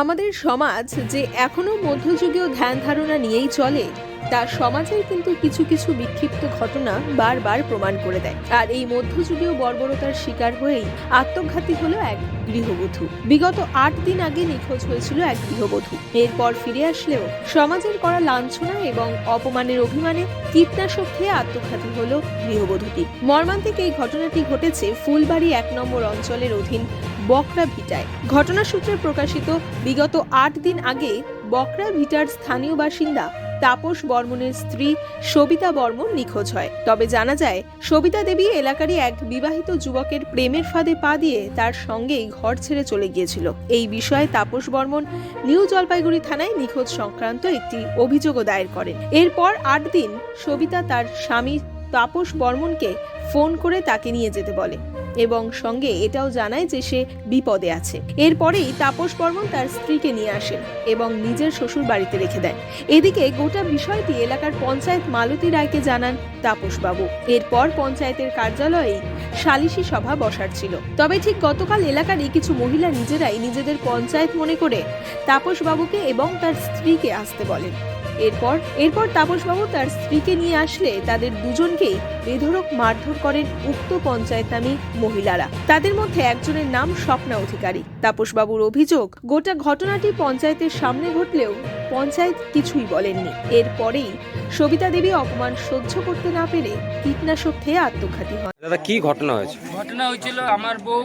আমাদের সমাজ যে এখনও মধ্যযুগীয় ধ্যান ধারণা নিয়েই চলে, তা সমাজের কিন্তু কিছু কিছু বিক্ষিপ্ত ঘটনা বারবার প্রমাণ করে দেয়। আর এই মধ্যযুগীয় বর্বরতার শিকার হয়েই আত্মঘাতী হলো এক গৃহবধূ। বিগত আট দিন আগে নিখোঁজ হয়েছিল এক গৃহবধূ। এরপর ফিরে আসলেও সমাজের করা লাঞ্ছনা এবং অপমানের অভিমানে কীটনাশক খেয়ে আত্মঘাতী হলো গৃহবধূটি। মর্মান্তিক এই ঘটনাটি ঘটেছে ফুলবাড়ি এক নম্বর অঞ্চলের অধীন বকরা ভিটায়। ঘটনা সূত্রে প্রকাশিত, বিগত আট দিন আগে বকরা ভিটার স্থানীয় বাসিন্দা তাপস বর্মনের স্ত্রী সবিতা বর্মন নিখোঁজ হয়। তবে জানা যায়, সবিতা দেবী এলাকারই এক বিবাহিত যুবকের প্রেমের ফাঁদে পা দিয়ে তার সঙ্গেই ঘর ছেড়ে চলে গিয়েছিল। এই বিষয়ে তাপস বর্মন নিউ জলপাইগুড়ি থানায় নিখোঁজ সংক্রান্ত একটি অভিযোগও দায়ের করেন। এরপর আট দিন সবিতা তার স্বামী তাপস বর্মনকে ফোন করে তাকে নিয়ে যেতে বলে। এবং সঙ্গে এটাও জানায় যে সে বিপদে আছে। এরপরেই তাপস বর্মন তার স্ত্রীকে নিয়ে আসেন এবং নিজের শ্বশুর বাড়িতে রেখে দেন এদিকে গোটা বিষয়টি এলাকার পঞ্চায়েত মালতী রায়কে জানান তাপসবাবু। এরপর পঞ্চায়েতের কার্যালয়ে সালিশি সভা বসার ছিল। তবে ঠিক গতকাল এলাকারই কিছু মহিলা নিজেরাই নিজেদের পঞ্চায়েত মনে করে তাপসবাবুকে এবং তার স্ত্রীকে আসতে বলেন। এরপর এরপর তাপসবাবু তার স্ত্রীকে নিয়ে আসলে তাদের দুজনকেই বেধড়ক মারধর করেন উক্ত পঞ্চায়েতামি মহিলারা। তাদের মধ্যে একজনের নাম স্বপ্না অধিকারী। তাপসবাবুর অভিযোগ গোটা ঘটনাটি পঞ্চায়েতের সামনে ঘটলেও পঞ্চায়েত কিছুই বলেননি। এরপরেই সবিতা দেবী অপমান সহ্য করতে না পেরে কীটনাশক খেয়ে আত্মঘাতী হন। দাদা কি ঘটনা হয়েছে? ঘটনা হয়েছিল আমার বউ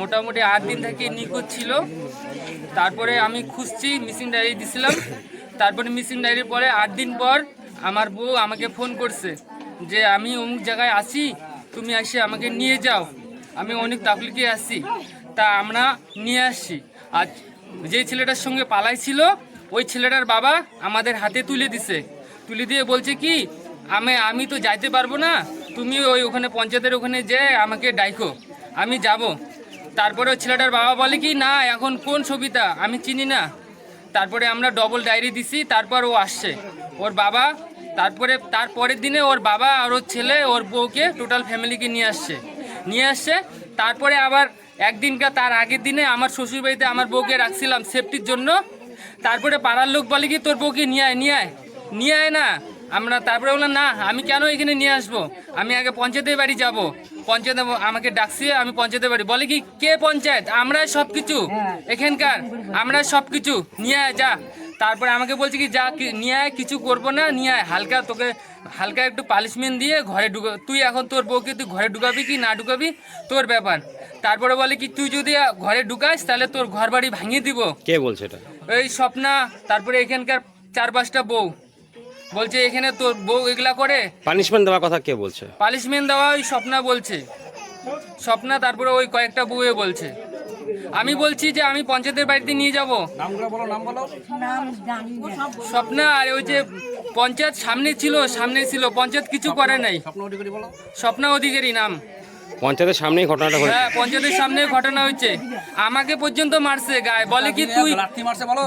মোটামুটি আট দিন থেকে নিখোঁজ ছিল। তারপরে আমি খুঁজছি মিসিং ডায়েরি দিছিলাম। তারপরে মিসিং ডায়েরির পরে আট দিন পর আমার বউ আমাকে ফোন করছে যে, আমি অমুক জায়গায় আসি তুমি এসে আমাকে নিয়ে যাও। আমি অনেক তাকলিকে আসছি তা আমরা নিয়ে আসছি। আর যে ছেলেটার সঙ্গে পালাই ছিল, ওই ছেলেটার বাবা আমাদের হাতে তুলে দিছে। তুলে দিয়ে বলছে কি, আমি আমি তো যাইতে পারব না, তুমি ওই ওখানে পঞ্চায়েতের ওখানে যে আমাকে ডাইকো, আমি যাব। তারপরে ছেলেটার বাবা বলে কি, না, এখন কোন সবিতা? আমি চিনি না। তারপরে আমরা ডবল ডায়েরি দিছি, তারপর ও আসছে। ওর বাবা, তারপরে তারপরের দিনে ওর বাবা আর ওর ছেলে, ওর বউকে টোটাল ফ্যামিলিকে নিয়ে আসছে। নিয়ে আসছে, তারপরে আবার একদিনকার তার আগের দিনে আমার শ্বশুরবাড়িতে আমার বউকে রাখছিলাম সেফটির জন্য। তারপরে পাড়ার লোক বলে কি তোর বউকে নিয়ে আয় নিয়ে আয়। নিয়ে আয় না আমরা তারপরে বললাম না আমি কেন এখানে নিয়ে আসব? আমি আগে পঞ্চায়েতের বাড়ি যাব। পঞ্চায়েত আমাকে ডাকছি আমি পঞ্চায়েতের বাড়ি। বলে কি কে পঞ্চায়েত? আমরাই সব কিছু এখানকার আমরা সব কিছু নিয়ে যা। তারপরে আমাকে বলছে কি যা নিয়ে আয় কিছু করব না নিয়ে আয়। হালকা তোকে হালকা একটু পালিশমেন্ট দিয়ে ঘরে ঢুকা তুই এখন তোর বউকে তুই ঘরে ঢুকাবি কি না ঢুকাবি? তোর ব্যাপার। তারপরে বলে কি তুই যদি ঘরে ঢুকাস তাহলে তোর ঘর বাড়ি ভাঙিয়ে দিব। কে বলছে এটা? এই স্বপ্না তারপরে এখানকার চার পাঁচটা বউ। বলছে এখানে তোর বউ এগুলা করে? পানিশমেন্ট দেওয়ার কথা কে বলছে? পানিশমেন্ট দেওয়া ওই স্বপ্না বলছে। স্বপ্না তারপরে ওই কয়েকটা বউয়ে বলছে। আমি বলছি যে আমি পঞ্চায়েতের বাড়িতে নিয়ে যাব। স্বপ্না আর ওই যে পঞ্চায়েত সামনে ছিল সামনে ছিল। পঞ্চায়েত কিছু করে নাই। স্বপ্না অধিকারী নাম। পঞ্চায়েতের সামনেই ঘটনাটা ঘটেছে। হ্যাঁ পঞ্চায়েতের সামনে ঘটনা হচ্ছে আমাকে পর্যন্ত মারছে গায়ে। বলে কি তুই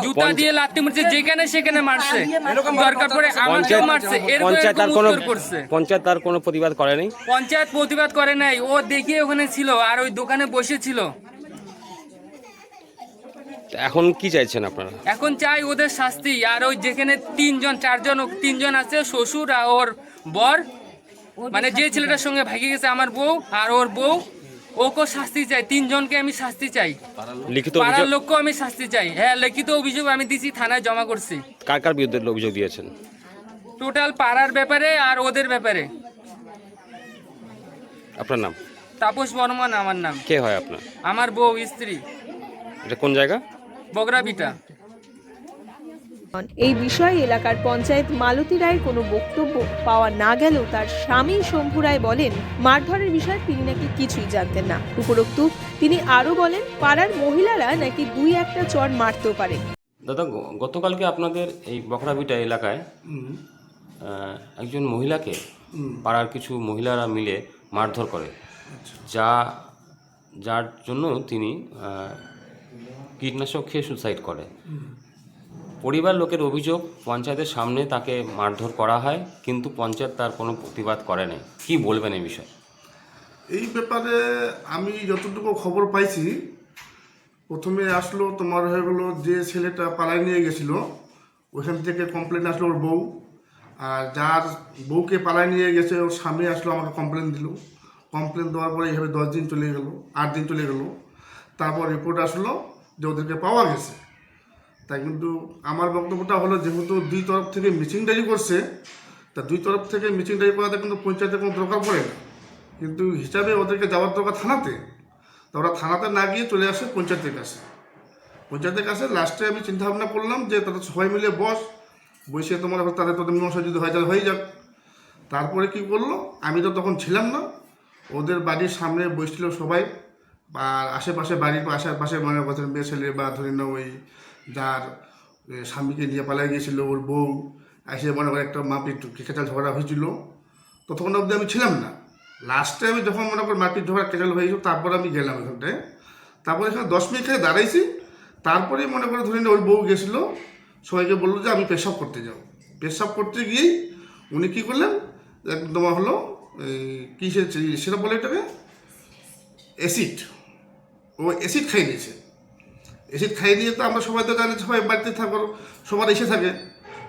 জুতা দিয়ে লাত্তি মারছে যেখানে সেখানে মারছে। দরকার পড়ে আমাকেও মারছে। এরকম পঞ্চায়েত আর এরকম কোনো পঞ্চায়েত তার কোনো প্রতিবাদ করেনি পঞ্চায়েত প্রতিবাদ করে নাই। ও দেখিয়ে ওখানে ছিল আর ওই দোকানে বসেছিল এখন কি চাইছেন আপনারা? এখন চাই ওদের শাস্তি। আর ওই যেখানে তিনজন চারজন তিনজন আছে শ্বশুর আর ওর বর মানে যে ছেলেটার সঙ্গে ভাগিয়ে গেছে আমার বউ আর ওর বউ ওকে শাস্তি চাই তিনজনকে আমি শাস্তি চাই। লিখিত পাড়ার লোককেও আমি শাস্তি চাই। হ্যাঁ লিখিত অভিযোগ আমি দিছি থানায় জমা করছি। কার কার বিরুদ্ধে অভিযোগ দিয়েছেন? টোটাল পাড়ার ব্যাপারে আর ওদের ব্যাপারে। আপনার নাম? তাপস বর্মন আমার নাম। কে হয় আপনার? আমার বউ স্ত্রী। এটা কোন জায়গা? বগরা বিটা এই বিষয়ে এলাকার পঞ্চায়েত মালতী রায়ের কোনো বক্তব্য পাওয়া না গেলেও তার স্বামী শম্ভু রায় বলেন মারধরের বিষয়ে তিনি নাকি কিছুই জানতেন না। উপরোক্ত তিনি আরও বলেন পাড়ার মহিলারা নাকি দুই একটা চর মারতেও পারে। দাদা গতকালকে আপনাদের এই বকরাবিটা এলাকায় একজন মহিলাকে পাড়ার কিছু মহিলারা মিলে মারধর করে। যা যার জন্য তিনি কীটনাশক খেয়ে সুসাইড করে। পরিবার লোকের অভিযোগ, পঞ্চায়েতের সামনে তাকে মারধর করা হয়, কিন্তু পঞ্চায়েত তার কোনো প্রতিবাদ করে নাই। কি বলবেন এই বিষয়ে? এই ব্যাপারে আমি যতটুকু খবর পাইছি, প্রথমে আসলো তোমার হয়ে গেলো যে ছেলেটা পালায় নিয়ে গেছিল ওইখান থেকে কমপ্লেন আসলো ওর বউ, আর যার বউকে পালায় নিয়ে গেছে, ওর স্বামী আসলো আমাকে কমপ্লেন দিল। কমপ্লেন দেওয়ার পরে এইভাবে দশ দিন চলে গেলো, আট দিন চলে গেলো। তারপর রিপোর্ট আসলো যে ওদেরকে পাওয়া গেছে। তাই কিন্তু আমার বক্তব্যটা হলো যেহেতু দুই তরফ থেকে মিচিং ডায়েরি করছে, তা দুই তরফ থেকে মিচিং ডায়েরি করাতে কিন্তু পঞ্চায়েতের কোনো দরকার পড়ে না। কিন্তু হিসাবে ওদেরকে যাওয়ার দরকার থানাতে। তা ওরা থানাতে না গিয়ে চলে আসে পঞ্চায়েতের কাছে। পঞ্চায়েতের কাছে লাস্টে আমি চিন্তা ভাবনা করলাম যে তাদের সবাই মিলে বস, বসে তোমার তাদের তোদের মীমাংসা যদি হয় তাহলে হয়ে যাক। তারপরে কি করল? আমি তো তখন ছিলাম না। ওদের বাড়ির সামনে বসছিল সবাই। আর আশেপাশে বাড়ির আশেপাশে মনে মেয়ে ছেলে বা ধরে নাও ওই যার স্বামীকে নিয়ে পালাই গিয়েছিল ওর বউ। এসে মনে করে একটা মাপিট কেঁচাল ঝগড়া হয়েছিল। ততক্ষণ অবধি আমি ছিলাম না। লাস্টে আমি যখন মনে করি মারপিট, ঝগড়া কেচাল হয়েছিল, তারপরে আমি গেলাম এখানটায়। তারপরে এখানে দশ মিনিট খেয়ে দাঁড়াইছি। তারপরে মনে করে ধরে ওর বউ গেছিল। সবাইকে বলল যে, আমি পেশাব করতে যাব পেশাব করতে গিয়েই উনি কী করলেন? একদম হলো কী সেটা বলে এটাকে? অ্যাসিড ও অ্যাসিড খাই দিয়েছে অ্যাসিড খাই দিয়ে তো আমরা সবাই তো জানি সবাই বাড়িতে থাকো সবার এসে থাকে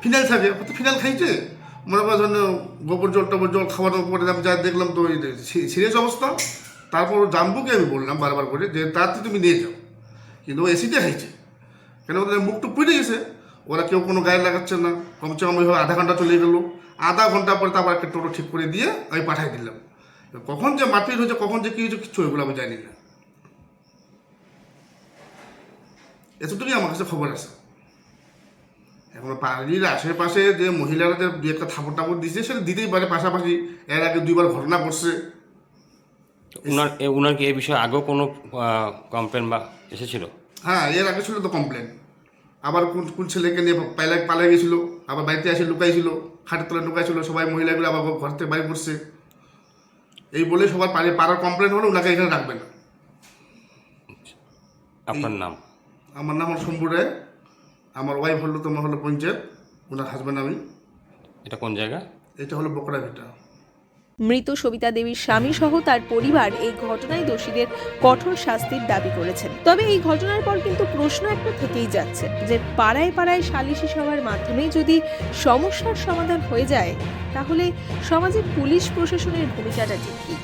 ফিনাইল থাকে হয়তো ফিনাইল খাইছে? মনে করার জন্য গোবর জল টবর জল খাওয়ানোর পরে আমি যা দেখলাম তো ওই সিরিয়াস অবস্থা। তারপর জাম্বুকে আমি বললাম বারবার করে যে, তাড়াতাড়ি তুমি নিয়ে যাও। কিন্তু ও অ্যাসিডে খাইছে। কেন ওদের মুখটুক পুড়ে গেছে। ওরা কেউ কোনো গায়ে লাগাচ্ছে না। কমসে কম ওইভাবে আধা ঘণ্টা চলে গেলো। আধা ঘণ্টা পরে তারপর একটা টোটো ঠিক করে দিয়ে আমি পাঠাই দিলাম। কখন যে মারপিট হয়েছে, কখন যে কী হয়েছে, কিচ্ছু ওইগুলো আমি জানি না। এতটুকুই আমার কাছে খবর আছে। এখন বাড়ির আশেপাশে যে মহিলারা যে দু একটা থাপড় টাপড় দিচ্ছে সেটা দিতেই পারে। পাশাপাশি এর আগে দুইবার ঘটনা ঘটছে। উনার এ- উনার কি এই বিষয়ে আগেও কোনো কমপ্লেন বা এসেছিল? হ্যাঁ এর আগে ছিল তো কমপ্লেন আবার কোন কোন ছেলেকে নিয়ে পালা পালা গেছিল আবার বাড়িতে এসে লুকাইছিল খাটের তলে লুকাইছিল সবাই মহিলাগুলো আবার ঘর থেকে বাড়ি করছে। এই বলে সবার পাড়ে পাড়ার কমপ্লেন হলো ওনাকে এখানে রাখবে না। আপনার নাম? আমার নাম হলো শম্ভু রায়। আমার ওয়াইফ হলো তোমার হলো পঞ্চায়েত ওনার হাজব্যান্ড আমি। এটা কোন জায়গা? এটা হলো বকরা ভিটা। মৃত সবিতা দেবীর স্বামী সহ তার পরিবার এই ঘটনায় দোষীদের কঠোর শাস্তির দাবি করেছেন। তবে এই ঘটনার পর কিন্তু প্রশ্ন একটা থেকেই যাচ্ছে যে পাড়ায় পাড়ায় সালিশি সভার মাধ্যমে যদি সমস্যার সমাধান হয়ে যায় তাহলে সমাজের পুলিশ প্রশাসনের ভূমিকাটা ঠিক কী?